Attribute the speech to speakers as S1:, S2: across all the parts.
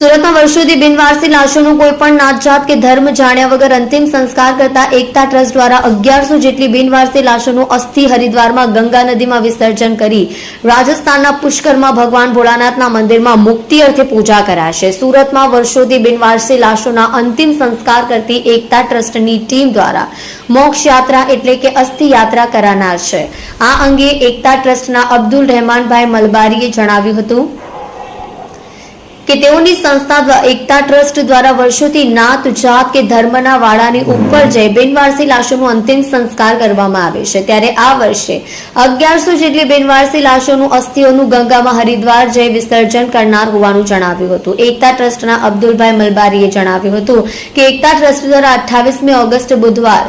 S1: સુરતમાં વર્ષોથી બિનવારસી લાશોનું કોઈ પણ નાતજાત કે ધર્મ જાણ્યા વગર અંતિમ સંસ્કાર કરતા એકતા ટ્રસ્ટ દ્વારા અગિયારસો જેટલી બિનવારસી લાશોનું અસ્થિ હરિદ્વારમાં ગંગા નદીમાં વિસર્જન કરી રાજસ્થાનના પુષ્કરમાં ભગવાન ભોળાનાથના મંદિરમાં મુક્તિ અર્થે પૂજા કરાશે. સુરતમાં વર્ષોથી બિનવારસી લાશોના અંતિમ સંસ્કાર કરતી એકતા ટ્રસ્ટની ટીમ દ્વારા મોક્ષ યાત્રા એટલે કે અસ્થિ યાત્રા કરાનાર છે. આ અંગે એકતા ટ્રસ્ટના અબ્દુલ રહેમાનભાઈ મલબારીએ જણાવ્યું હતું. કે તેઓની સંસ્થા દ્વારા એકતા ટ્રસ્ટ દ્વારા વર્ષોથી નાત જાત કે ધર્મના વાળાની ઉપર જઈ બિનવારસી લાશોનું અંતિમ સંસ્કાર કરવામાં આવે છે. ત્યારે આ વર્ષે અગિયારસો જેટલી બિનવારસી લાશોનું અસ્થિઓનું ગંગામાં હરિદ્વાર જઈ વિસર્જન કરનાર હોવાનું જણાવ્યું હતું. એકતા ટ્રસ્ટના અબ્દુલભાઈ મલબારીએ જણાવ્યું હતું કે એકતા ટ્રસ્ટ દ્વારા અઠ્ઠાવીસમી ઓગસ્ટ બુધવાર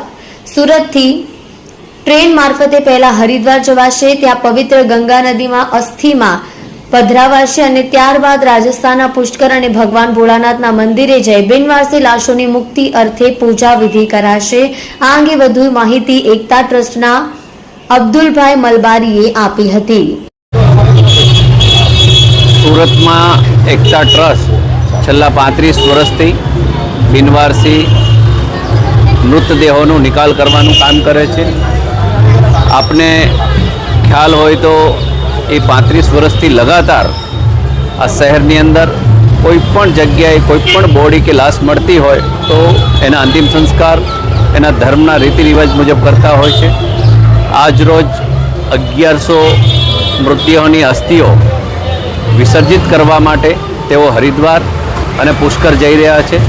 S1: સુરતથી ટ્રેન મારફતે પહેલા હરિદ્વાર જવાશે ત્યાં પવિત્ર ગંગા નદીમાં અસ્થિમાં પધરાવાશે અને ત્યારબાદ રાજસ્થાનના પુષ્કર અને ભગવાન ભોળાનાથના મંદિરે જઈ બિનવારસી લાશોની મુક્તિ અર્થે પૂજા વિધિ કરાશે. આ અંગે વધુ માહિતી એકતા ટ્રસ્ટના અબ્દુલભાઈ મલબારીએ આપી હતી.
S2: સુરતમાં એકતા ટ્રસ્ટ છેલ્લા પાંત્રીસ વર્ષથી બિનવારસી મૃતદેહોનો નિકાલ કરવાનું કામ કરે છે. આપને ખ્યાલ હોય તો એ પાંત્રીસ વર્ષથી લગાતાર આ શહેરની અંદર કોઈ પણ જગ્યાએ કોઈ પણ બોડી કે લાશ મળતી હોય તો એના અંતિમ સંસ્કાર, એના ધર્મના રીતિ રિવાજ મુજબ કરતા હોય છે. આજ રોજ અગિયારસો મૃતદેહોની અસ્થિઓ વિસર્જિત કરવા માટે તેઓ હરિદ્વાર અને પુષ્કર જઈ રહ્યા છે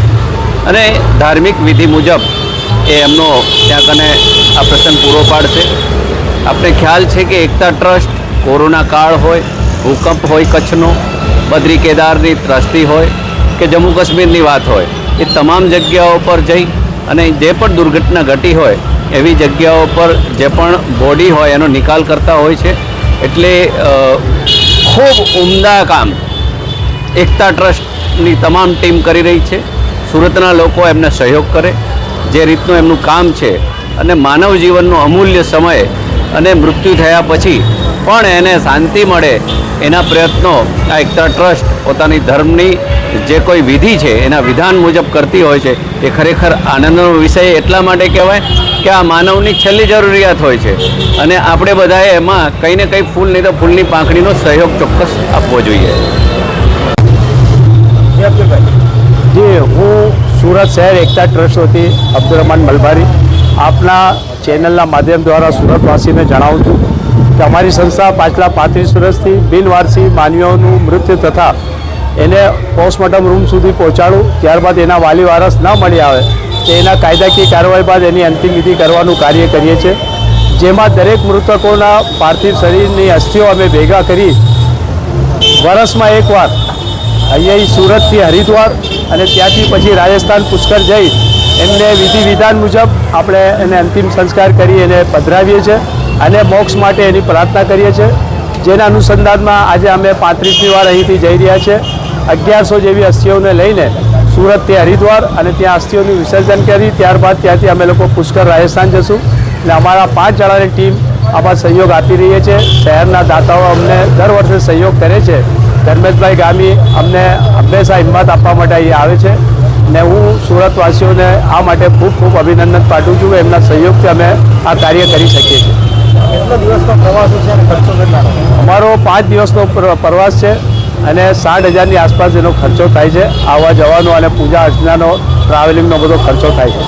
S2: અને ધાર્મિક વિધિ મુજબ એ એમનો ત્યાં કને આ પ્રસંગ પૂરો પાડશે. આપણે ખ્યાલ છે કે એકતા ટ્રસ્ટ કોરોના કાળ હોય, ભૂકંપ હોય કચ્છનો, બદ્રી કેદારની ત્રસ્તી હોય કે જમ્મુ કાશ્મીરની વાત હોય, એ તમામ જગ્યાઓ પર જઈ અને જે પણ દુર્ઘટના ઘટી હોય, એવી જગ્યાઓ પર જે પણ બોડી હોય એનો નિકાલ કરતા હોય છે. એટલે ખૂબ ઉમદા કામ એકતા ટ્રસ્ટની તમામ ટીમ કરી રહી છે. સુરતના લોકો એમને સહયોગ કરે, જે રીતનું એમનું કામ છે. અને માનવ જીવનનો અમૂલ્ય સમય અને મૃત્યુ થયા પછી પણ એને શાંતિ મળે એના પ્રયત્નો, આ એકતા ટ્રસ્ટ પોતાની ધર્મની જે કોઈ વિધિ છે, એના વિધાન મુજબ કરતી હોય છે, એ ખરેખર આનંદનો વિષય એટલા માટે કહેવાય કે આ માનવની છેલ્લી જરૂરિયાત હોય છે. અને આપણે બધાએ એમાં કંઈ ને કંઈ ફૂલ નહીં તો ફૂલની પાંખડીનો સહયોગ ચોક્કસ આપવો જોઈએ.
S3: જી હું સુરત શહેર એકતા ટ્રસ્ટ વતી અબ્દુલ મલબારી આપના ચેનલના માધ્યમ દ્વારા સુરતવાસીને જણાવું છું. કે અમારી સંસ્થા પાછલા પાંત્રીસ વર્ષથી બિનવારસી માનવીઓનું મૃત્યુ તથા એને પોસ્ટમોર્ટમ રૂમ સુધી પહોંચાડું, ત્યારબાદ એના વાલી વારસ ન મળી આવે, તો એના કાયદાકીય કાર્યવાહી બાદ એની અંતિમ વિધિ કરવાનું કાર્ય કરીએ છીએ. જેમાં દરેક મૃતકોના પાર્થિવ શરીરની અસ્થિઓ અમે ભેગા કરી વર્ષમાં એકવાર અહીંયા સુરતથી હરિદ્વાર અને ત્યાંથી પછી રાજસ્થાન પુષ્કર જઈ એમને વિધિ વિધાન મુજબ આપણે એને અંતિમ સંસ્કાર કરી એને પધરાવીએ છીએ. અને મોક્ષ માટે એની પ્રાર્થના કરીએ છીએ. જેના અનુસંધાનમાં આજે અમે પાંત્રીસમી વાર અહીંથી જઈ રહ્યા છીએ. અગિયારસો જેવી અસ્થિઓને લઈને સુરતથી હરિદ્વાર અને ત્યાં અસ્થિઓનું વિસર્જન કરી ત્યારબાદ ત્યાંથી અમે લોકો પુષ્કર રાજસ્થાન જશું. અને અમારા પાંચ જણાની ટીમ આમાં સહયોગ આપી રહી છે. શહેરના દાતાઓ અમને દર વર્ષે સહયોગ કરે છે. ધર્મેશભાઈ ગામી અમને હંમેશા હિંમત આપવા માટે અહીં આવે છે. ને હું સુરતવાસીઓને આ માટે ખૂબ ખૂબ અભિનંદન પાઠવું છું એમના સહયોગથી અમે આ કાર્ય કરી શકીએ છીએ.
S4: કેટલો દિવસનો પ્રવાસ છે અને ખર્ચો કેટલાનો?
S3: અમારો પાંચ દિવસનો પ્રવાસ છે અને સાઠ હજારની આસપાસ એનો ખર્ચો થાય છે. આવવા જવાનો અને પૂજા અર્ચનાનો ટ્રાવેલિંગનો બધો ખર્ચો થાય છે.